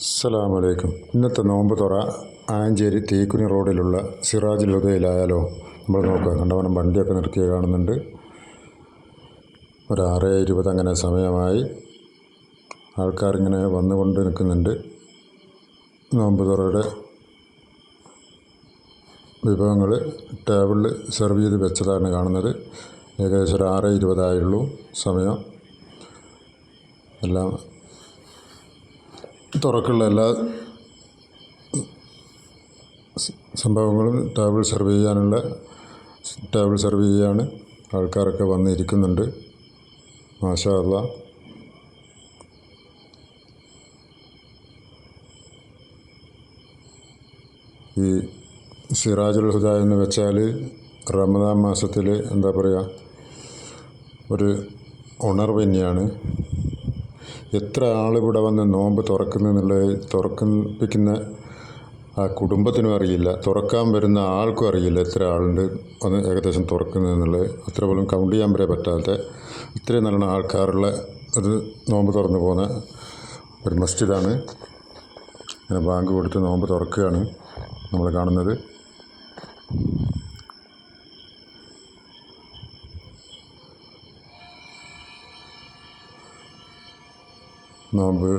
അസ്സലാമു അലൈക്കും. ഇന്നത്തെ നോമ്പ് തുറ ആഞ്ചേരി തേക്കുനി റോഡിലുള്ള സിറാജുൽ ഹുദയിലായാലോ നമ്മൾ നോക്കുക കണ്ടവനം വണ്ടിയൊക്കെ നിർത്തിയ കാണുന്നുണ്ട്. ഒരു ആറ് ഇരുപത് അങ്ങനെ സമയമായി. ആൾക്കാരിങ്ങനെ വന്നുകൊണ്ട് നിൽക്കുന്നുണ്ട്. നോമ്പ് തുറയുടെ വിഭവങ്ങൾ ടേബിളിൽ സെർവ് ചെയ്ത് വെച്ചതാണ് കാണുന്നത്. ഏകദേശം ഒരു ആറ് ഇരുപതായുള്ളൂ സമയം. എല്ലാം തുറക്കുള്ള എല്ലാ സംഭവങ്ങളും ടേബിൾ സെർവ് ചെയ്യാനുള്ള ടേബിൾ സെർവ് ചെയ്യാണ് ആൾക്കാരൊക്കെ വന്നിരിക്കുന്നുണ്ട്. മാഷാ ഈ സിറാജുൽ ഹുദ എന്ന് വെച്ചാൽ റമദാൻ മാസത്തിൽ എന്താ പറയുക ഒരു ഉണർവ് തന്നെയാണ്. എത്ര ആളിവിടെ വന്ന് നോമ്പ് തുറക്കുന്നുള്ള തുറക്കിപ്പിക്കുന്ന ആ കുടുംബത്തിനും അറിയില്ല. തുറക്കാൻ വരുന്ന ആൾക്കും അറിയില്ല എത്ര ആളുണ്ട് വന്ന് ഏകദേശം തുറക്കുന്നതെന്നുള്ളത് അത്ര പോലും കൗണ്ട് ചെയ്യാൻ വരെ പറ്റാത്ത ഇത്രയും നല്ല ആൾക്കാരുള്ള ഒരു നോമ്പ് തുറന്നു പോകുന്ന ഒരു മസ്ജിദാണ്. ഇങ്ങനെ ബാങ്ക് കൊടുത്ത് നോമ്പ് തുറക്കുകയാണ് നമ്മൾ കാണുന്നത്. നോമ്പ്.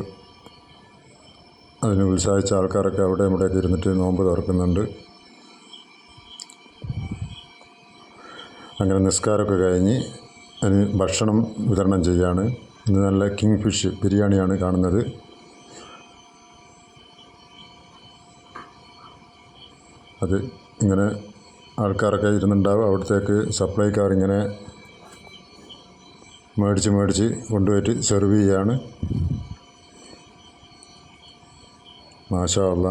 അതിന് ഉത്സാഹിച്ച ആൾക്കാരൊക്കെ അവിടെ ഇവിടെയൊക്കെ ഇരുന്നിട്ട് നോമ്പ് തുറക്കുന്നുണ്ട്. അങ്ങനെ നിസ്കാരമൊക്കെ കഴിഞ്ഞ് അതിന് ഭക്ഷണം വിതരണം ചെയ്യുകയാണ് ഇന്ന് നല്ല കിങ് ഫിഷ് ബിരിയാണിയാണ് കാണുന്നത്. അത് ഇങ്ങനെ ആൾക്കാരൊക്കെ ഇരുന്നുണ്ടാവും. അവിടത്തേക്ക് സപ്ലൈക്കാർ ഇങ്ങനെ മേടിച്ച് മേടിച്ച് കൊണ്ടുപോയിട്ട് സെർവ് ചെയ്യാണ്. മാഷാള്ള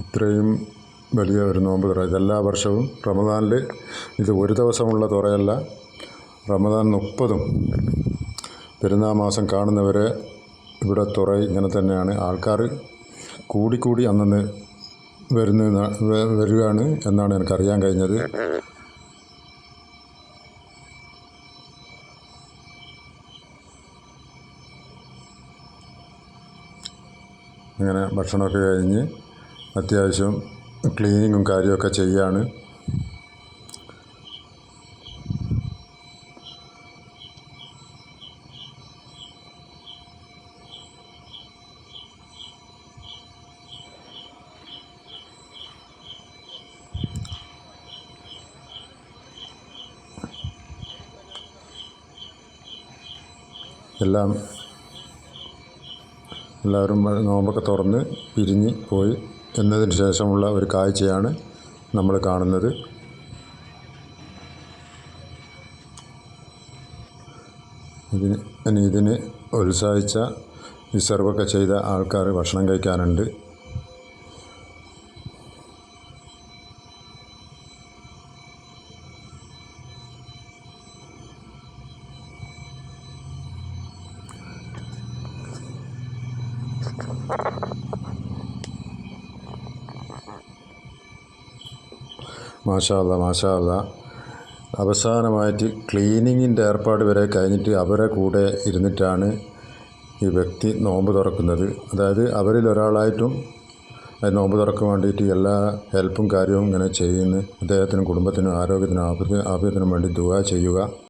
ഇത്രയും വലിയ ഒരു നോമ്പ് തുറ ഇതെല്ലാ വർഷവും റമദാനിൽ ഇത് ഒരു ദിവസമുള്ള തുറയല്ല. റമദാൻ മുപ്പതും പെരുന്നാ മാസം കാണുന്നവരെ ഇവിടെ തുറ ഇങ്ങനെ തന്നെയാണ്. ആൾക്കാർ കൂടിക്കൂടി അന്നു വരുന്ന വരികയാണ് എന്നാണ് എനിക്കറിയാൻ കഴിഞ്ഞത്. അങ്ങനെ ഭക്ഷണമൊക്കെ കഴിഞ്ഞ് അത്യാവശ്യം ക്ലീനിങ്ങും കാര്യമൊക്കെ ചെയ്യാണ്. എല്ലാം എല്ലാവരും നോമ്പൊക്കെ തുറന്ന് പിരിഞ്ഞ് പോയി എന്നതിന് ശേഷമുള്ള ഒരു കാഴ്ചയാണ് നമ്മൾ കാണുന്നത്. ഇതിന് ഇതിന് ഉത്സാഹിച്ച ഈ സെർവൊക്കെ ചെയ്ത ആൾക്കാർ ഭക്ഷണം കഴിക്കാനുണ്ട്. മാഷാ മാഷാല്ല മാഷാ അല്ലാ അവസാനമായിട്ട് ക്ലീനിങ്ങിന്റെ ഏർപ്പാട് വരെ കഴിഞ്ഞിട്ട് അവരെ കൂടെ ഇരുന്നിട്ടാണ് ഈ വ്യക്തി നോമ്പ് തുറക്കുന്നത്. അതായത് അവരിൽ ഒരാളായിട്ടും നോമ്പ് തുറക്കാൻ വേണ്ടിയിട്ട് എല്ലാ ഹെൽപ്പും കാര്യവും ഇങ്ങനെ ചെയ്യുന്നു. അദ്ദേഹത്തിനും കുടുംബത്തിനും ആരോഗ്യത്തിനും ആഭ്യ- ആഭ്യത്തിനും വേണ്ടി ദുവാ ചെയ്യുക.